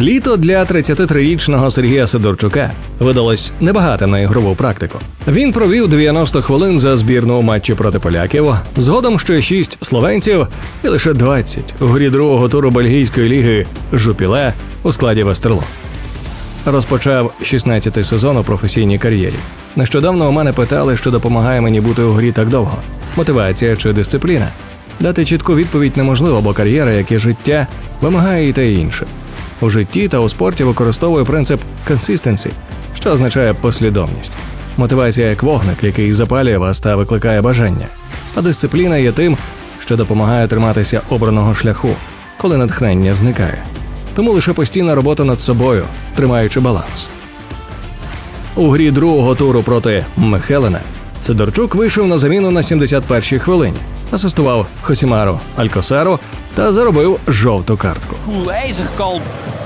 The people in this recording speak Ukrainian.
Літо для 33-річного Сергія Сидорчука видалось небагатим на ігрову практику. Він провів 90 хвилин за збірну у матчі проти поляків, згодом ще 6 словенців і лише 20 у грі другого туру бельгійської ліги Жупіле у складі Вестерло. Розпочав 16-й сезон у професійній кар'єрі. Нещодавно у мене питали, що допомагає мені бути у грі так довго: мотивація чи дисципліна. Дати чітку відповідь неможливо, бо кар'єра, як і життя, вимагає і те інше. У житті та у спорті використовую принцип consistency, що означає послідовність. Мотивація як вогник, який запалює вас та викликає бажання. А дисципліна є тим, що допомагає триматися обраного шляху, коли натхнення зникає. Тому лише постійна робота над собою, тримаючи баланс. У грі другого туру проти Мехелена Сидорчук вийшов на заміну на 71-й хвилині, асистував Хосімару Алькосару та заробив жовту картку.